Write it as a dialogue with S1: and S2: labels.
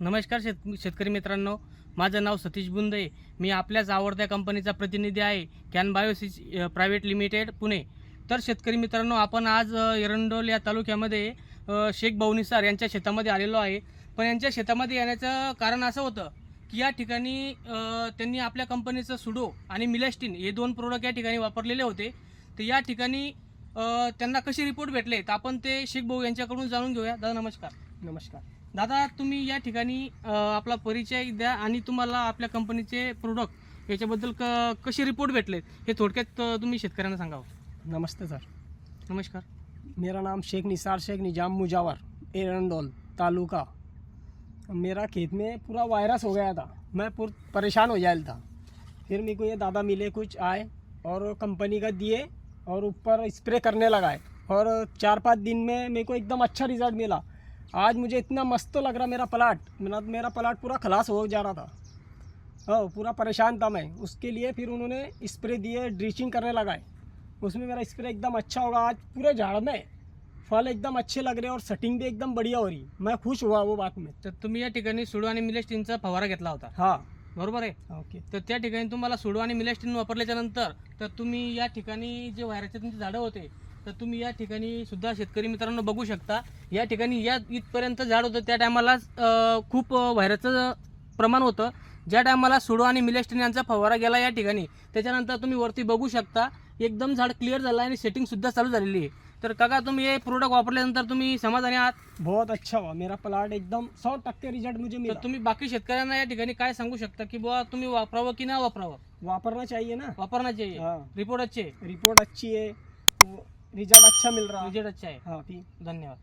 S1: नमस्कार शेत शेतकरी मित्रांनो. माझं नाव सतीश बुंदे. मी आपल्याच आवडत्या कंपनीचा प्रतिनिधी आहे कॅन बायोसिस प्रायव्हेट लिमिटेड पुणे. तर शेतकरी मित्रांनो आपण आज एरंडोल या तालुक्यामध्ये शेख बवनीसार यांच्या शेतामध्ये आलेलो आहे. पण यांच्या शेतामध्ये येण्याचं कारण असं होतं की या ठिकाणी त्यांनी आपल्या कंपनीचं सुडो आणि मिलेस्टिन हे दोन प्रोडक्ट या ठिकाणी वापरलेले होते. तर या ठिकाणी त्यांना कसे रिपोर्ट भेटले? तर आपण ते शेख भाऊ यांच्याकडून जाणून घेऊया. दादा नमस्कार.
S2: नमस्कार.
S1: दादा तुम्ही या ठिकाणी आपला परिचय द्या आणि तुम्हाला आपल्या कंपनीचे प्रोडक्ट याच्याबद्दल क कसे रिपोर्ट भेटले हे थोडक्यात तुम्ही शेतकऱ्यांना सांगावं
S2: नमस्ते सर.
S1: नमस्कार.
S2: मेरा नाम शेख निसार शेख निजाम मुजावर एरंडोल तालुका. मेरा खेत में पूरा वायरस हो गया था। मैं पूर परेशान हो जाया था। फिर मेरे को ये दादा मिले कुछ आए और कंपनी का दिए और ऊपर स्प्रे करने लगाए। और चार पाँच दिन में मेरे को एकदम अच्छा रिजल्ट मिला। आज मुझे इतना मस्त लग रहा मेरा प्लाट। मेरा मेरा प्लाट पूरा खलास हो जा रहा था। हाँ पूरा परेशान था मैं। उसके लिए फिर उन्होंने स्प्रे दिए ड्रिचिंग करने लगाए उसमें मेरा स्प्रे एकदम अच्छा होगा। आज पूरे झाड़ में फल एकदम अच्छे लग रहे हैं और सेटिंग भी एकदम बढ़िया हो रही मैं खुश हुआ वो बात में।
S1: तर तुम्ही या ठिकाणी सुडो आणि मिलेस्टिनचा फवारा घेतला होता.
S2: हाँ।
S1: बरोबर आहे?
S2: ओके.
S1: तर त्या ठिकाणी तुम्हाला सुडो आणि मिलेस्टिन वापरल्याच्या नंतर तर तुम्ही या ठिकाणी जे व्हायरसचे तुमचे झाडं होते तर तुम्ही या ठिकाणी सुद्धा शेतकरी मित्रांनो बघू शकता. या ठिकाणी या इथपर्यंत झाड होतं त्या टायमाला खूप व्हायरसचं प्रमाण होतं. ज्या टायमाला सुडो आणि मिलेस्टिन यांचा फवारा गेला या ठिकाणी त्याच्यानंतर तुम्ही वरती बघू शकता एकदम झाड क्लिअर झालं आणि सेटिंग सुद्धा चालू झालेली आहे. तर काका तुम्ही हे प्रोडक्ट वापरल्यानंतर तुम्ही समाधानी आहात?
S2: बहुत अच्छा हुआ. मेरा प्लाट एकदम सौ टक्के रिजल्ट मुझे
S1: तर
S2: मिला.
S1: तुम्ही बाकी शेतकऱ्यांना या ठिकाणी काय सांगू शकता की बुवा तुम्ही वापरावं की नाही वापरावं?
S2: वापरना चाहिए ना?
S1: वापरना चाहिए.
S2: हाँ.
S1: रिपोर्ट अच्छे
S2: रिपोर्ट अच्छी है. रिजल्ट अच्छा मिल रहा है
S1: रिजल्ट अच्छा आहे.
S2: हाँ ठीक.
S1: धन्यवाद.